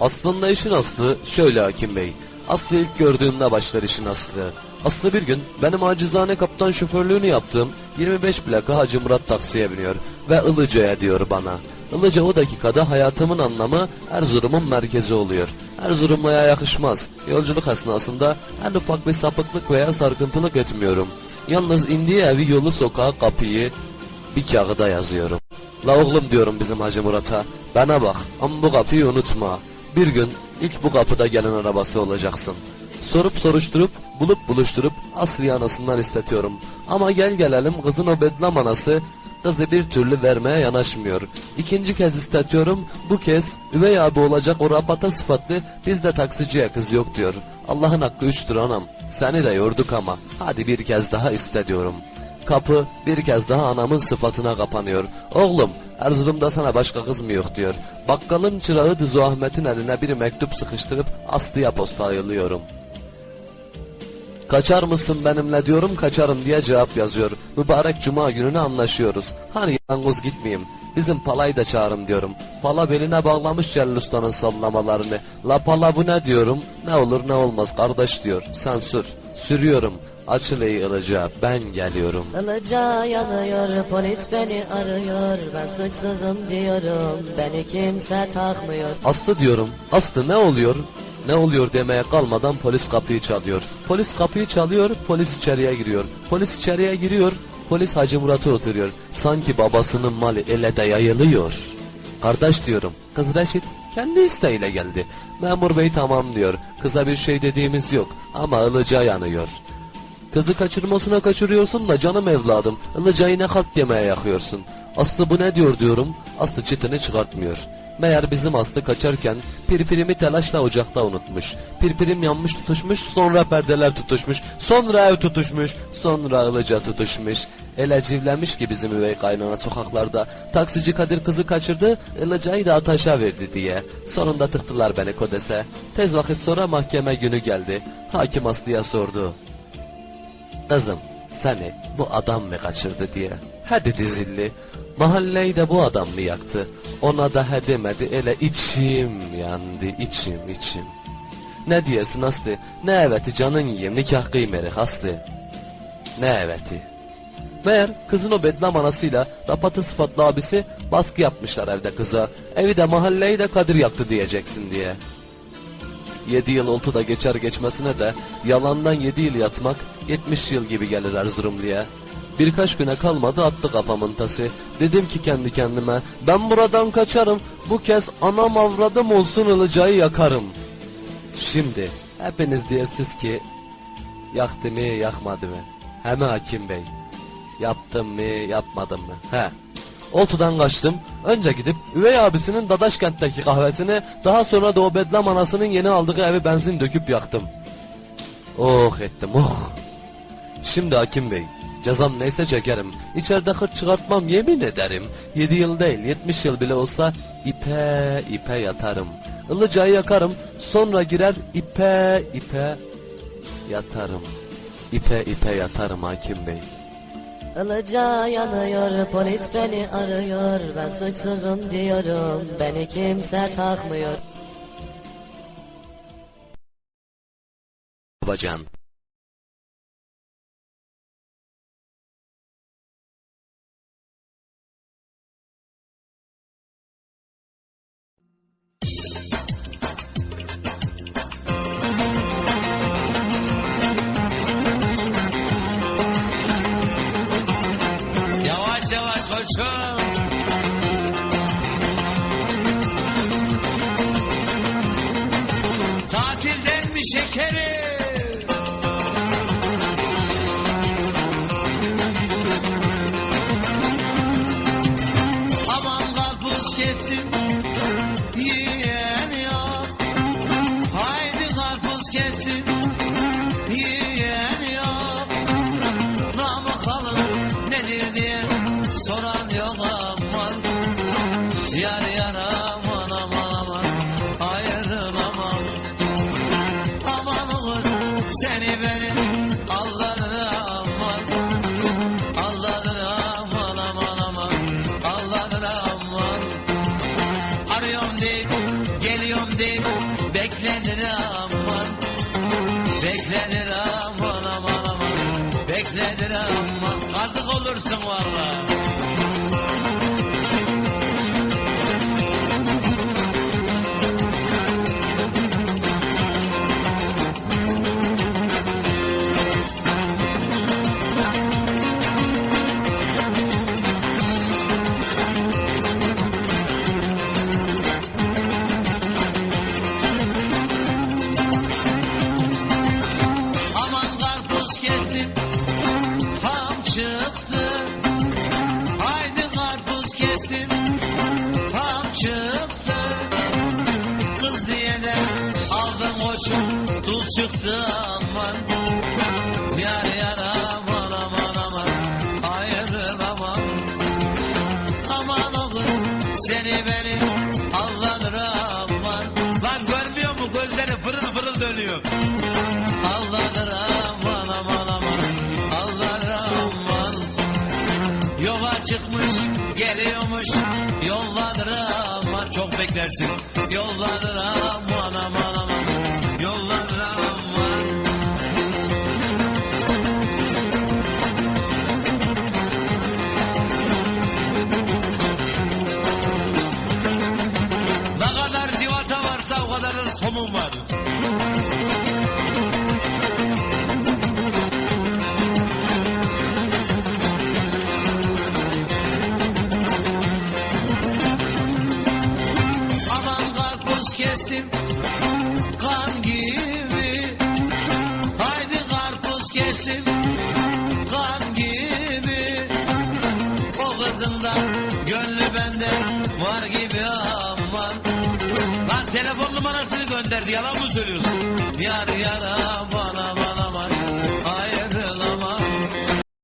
Aslında işin aslı şöyle hakim bey. Aslı ilk gördüğümde başlar işin aslı. Aslı bir gün benim acizane kaptan şoförlüğünü yaptığım 25 plaka Hacı Murat taksiye biniyor ve Ilıca'ya diyor bana. Ilıca o dakikada hayatımın anlamı Erzurum'un merkezi oluyor. Erzurum'a yakışmaz. Yolculuk esnasında en ufak bir sapıklık veya sarkıntılık etmiyorum. Yalnız indiği evi yolu sokağı kapıyı bir kağıda yazıyorum. La oğlum diyorum bizim Hacı Murat'a. Bana bak ama bu kapıyı unutma. Bir gün ilk bu kapıda gelen arabası olacaksın. Sorup soruşturup bulup buluşturup Asliye anasından istetiyorum. Ama gel gelelim kızın o bedlam anası kızı bir türlü vermeye yanaşmıyor. İkinci kez istetiyorum bu kez üvey abi olacak o rapata sıfatlı bizde taksiciye kız yok diyor. Allah'ın hakkı üçtür anam. Seni de yorduk ama hadi bir kez daha iste diyorum. Kapı bir kez daha anamın sıfatına kapanıyor. Oğlum Erzurum'da sana başka kız mı yok diyor. Bakkalın çırağı Düzü Ahmet'in eline bir mektup sıkıştırıp Aslı'ya posta ayılıyorum. Kaçar mısın benimle diyorum kaçarım diye cevap yazıyor. Mübarek cuma gününe anlaşıyoruz. Hani yalnız gitmeyeyim. Bizim palayı da çağırın diyorum. Pala beline bağlamış Celil Usta'nın sallamalarını. La pala bu ne diyorum. Ne olur ne olmaz kardeş diyor. Sen sür. Sürüyorum. Açıl ey ılıca ben geliyorum. Ilıca yanıyor polis beni arıyor Ben suçsuzum diyorum beni kimse takmıyor Aslı diyorum. Aslı ne oluyor? Ne oluyor demeye kalmadan polis kapıyı çalıyor. Polis kapıyı çalıyor, polis içeriye giriyor. Polis içeriye giriyor, polis Hacı Murat'a oturuyor. Sanki babasının malı ele de yayılıyor. Kardeş diyorum, kız Reşit kendi isteğiyle geldi. Memur bey tamam diyor. Kıza bir şey dediğimiz yok ama ılıca yanıyor. Kızı kaçırmasına kaçırıyorsun da canım evladım. Ilıcayı ne kat yemeye yakıyorsun. Aslı bu ne diyor diyorum. Aslı çıtını çıkartmıyor. Meğer bizim Aslı kaçarken pirpirimi telaşla ocakta unutmuş. Pirpirim yanmış tutuşmuş sonra perdeler tutuşmuş. Sonra ev tutuşmuş. Sonra ılıca tutuşmuş. Ele civlemiş ki bizim üvey kaynana sokaklarda. Taksici Kadir kızı kaçırdı. Ilıcayı da ataşa verdi diye. Sonunda tıktılar beni kodese. Tez vakit sonra mahkeme günü geldi. Hakim Aslı'ya sordu. Kızım seni bu adam mı kaçırdı diye. He dedi zilli. Mahalleyi de bu adam mı yaktı? Ona da he demedi ele içim yandı içim içim. Ne diyorsun Aslı? Ne eveti canın yiyeyim nikah kıymerik Aslı. Ne eveti? Meğer kızın o bedlam anasıyla rapatı sıfatlı abisi baskı yapmışlar evde kıza. Evi de mahalleyi de Kadir yaktı diyeceksin diye. Yedi yıl oldu da geçer geçmesine de yalandan yedi yıl yatmak 70 yıl gibi gelir Erzurumlu'ya. Birkaç güne kalmadı attı kafamın tası. Dedim ki kendi kendime ben buradan kaçarım. Bu kez anam avradım olsun ılıcayı yakarım. Şimdi hepiniz diyersiniz ki yaktı mı yakmadı mı? Hem hakim bey. Yaptım mı yapmadım mı? He. Oltu'dan kaçtım. Önce gidip üvey abisinin Dadaşkent'teki kahvesini daha sonra da o bedlam anasının yeni aldığı evi benzin döküp yaktım. Oh ettim oh. Şimdi hakim bey cezam neyse çekerim. İçeride hırt çıkartmam yemin ederim. Yedi yıl değil yetmiş yıl bile olsa ipe ipe yatarım. Ilıcayı yakarım sonra girer ipe ipe yatarım. İpe ipe yatarım hakim bey. Ilıca yanıyor polis beni arıyor Ben suçsuzum diyorum beni kimse takmıyor Babacan. Koşun. Tatilden mi şekerim? someone koçum dul çıktı aman. Yar yar aman aman ayrılamam. Aman o kız seni beni aldanır aman. Lan görmüyor mu gözleri fırıl fırıl dönüyor. Allah'dır aman aman aman Allah'dır aman Yola çıkmış geliyormuş Yolladır aman Çok beklersin Yolladır aman aman numarasını gönderdi yalan mı söylüyorsun?